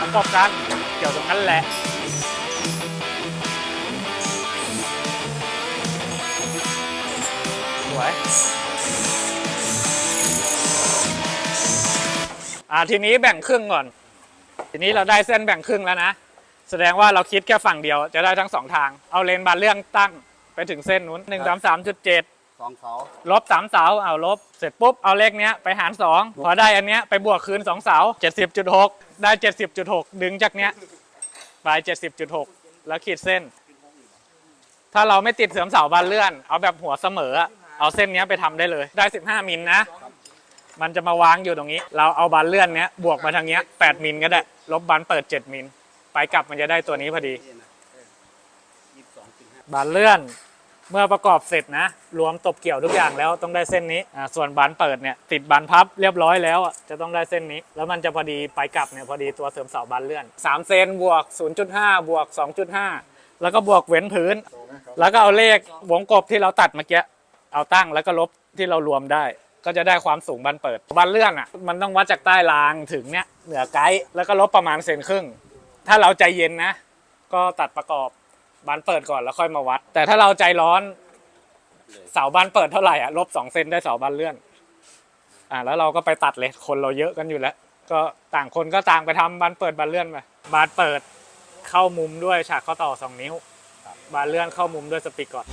ประกอบกันเกี่ยวตรงนั้นแหละสวยอ่าทีนี้แบ่งครึ่งก่อน ทีนี้เราได้เส้นแบ่งครึ่งแล้วนะ แสดงว่าเราคิดแค่ฝั่งเดียวจะได้ทั้งสองทาง เอาเลนบานเรื่องตั้งไปถึงเส้นนู้นหนึ่งสามสามจุดเจ็ด สองเสา ลบสามเสาเอาลบ เสร็จปุ๊บ เอาเลขเนี้ยไปหารสองพอได้อันเนี้ยไปบวกคืนสองเสาเจ็ดสิบจุดหกได้เจ็ดสิบจุดหกดึงจากเนี้ยไปเจ็ดสิบจุดหกแล้วขีดเส้น ถ้าเราไม่ติดเสริมเสาบานเลื่อน เอาแบบหัวเสมออะเอาเส้นเนี้ยไปทำได้เลย ได้สิบห้ามิลนะ มันจะมาวางอยู่ตรงนี้ เราเอาบานเลื่อนเนี้ยบวกมาทางเนี้ยแปดมิลก็ได้ ลบบานเปิดเจ็ดมิล ไปกลับมันจะได้ตัวนี้พอดีนี่นะยี่สิบสองจุดห้าบานเลื่อน เมื่อประกอบเสร็จนะรวมตบเกี่ยวทุกอย่างแล้วต้องได้เส้นนี้อ่าส่วนบานเปิดเนี่ยติดบานพับเรียบร้อยแล้วอะจะต้องได้เส้นนี้ แล้วมันจะพอดีไปกลับเนี่ยพอดีตัวเสริมเสาบานเลื่อน3เซนบวก 0.5 บวก 2.5 แล้วก็บวกเว้นพื้น แล้วก็เอาเลขวงกบที่เราตัดเมื่อกี้เอาตั้งแล้วก็ลบที่เรารวมได้ ก็จะได้ความสูงบานเปิดบานเลื่อนอะมันต้องวัดจากใต้รางถึงเนี่ยเหนือไกด์แล้วก็ลบประมาณเซนครึ่ง ถ้าเราใจเย็นนะ ก็ตัดประกอบ บานเปิดก่อนแล้วค่อยมาวัด แต่ถ้าเราใจร้อน เสาบานเปิดเท่าไหร่อะลบสองเซนได้เสาบานเลื่อน อ่าแล้วเราก็ไปตัดเลยคนเราเยอะกันอยู่แล้ว ก็ต่างคนก็ต่างไปทำบานเปิดบานเลื่อนไปบานเปิดเข้ามุมด้วยฉากข้อต่อสองนิ้ว บานเลื่อนเข้ามุมด้วยสติกก่อน